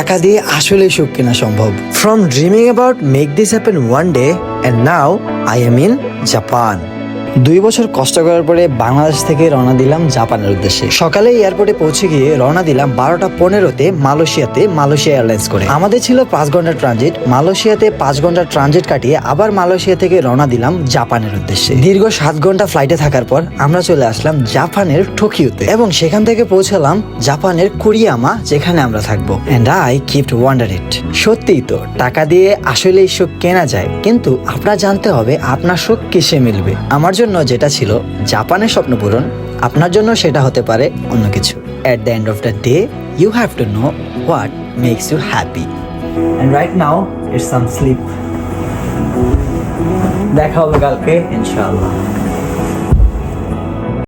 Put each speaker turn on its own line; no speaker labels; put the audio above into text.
টাকা দিয়ে আসলে সুখ কেনা সম্ভব। From dreaming about make this happen one day and now I am in Japan দুই বছর কষ্ট করার পরে বাংলাদেশ থেকে রওনা দিলাম জাপানের উদ্দেশ্যে। সকালে এয়ারপোর্টে পৌঁছে গিয়ে রওনা দিলাম বারোটা পনেরোতে মালয়েশিয়াতে মালয়েশিয়া এয়ারলাইন্স করে। আমাদের ছিল পাঁচ ঘণ্টার ট্রানজিট মালয়েশিয়াতে পাঁচ ঘণ্টার ট্রানজিট কাটিয়ে আবার মালয়েশিয়া থেকে রওনা দিলাম জাপানের উদ্দেশ্যে। দীর্ঘ সাত ঘণ্টা ফ্লাইটে থাকার পর আমরা চলে আসলাম জাপানের টোকিওতে এবং সেখান থেকে পৌঁছালাম জাপানের কোরিয়ামা, যেখানে আমরা থাকব। And I kept wonder it সত্যিই তো, টাকা দিয়ে আসলে এই সুখ কেনা যায়, কিন্তু আপনার জানতে হবে আপনার সুখ কিসে মিলবে? আমার জন্য যেটা ছিল জাপানের স্বপ্ন পূরণ, আপনার জন্য সেটা হতে পারে অন্য কিছু। At the end of the day you have to know what makes you happy and right now it's some sleep দেখা হবে কালকে, ইনশাআল্লাহ।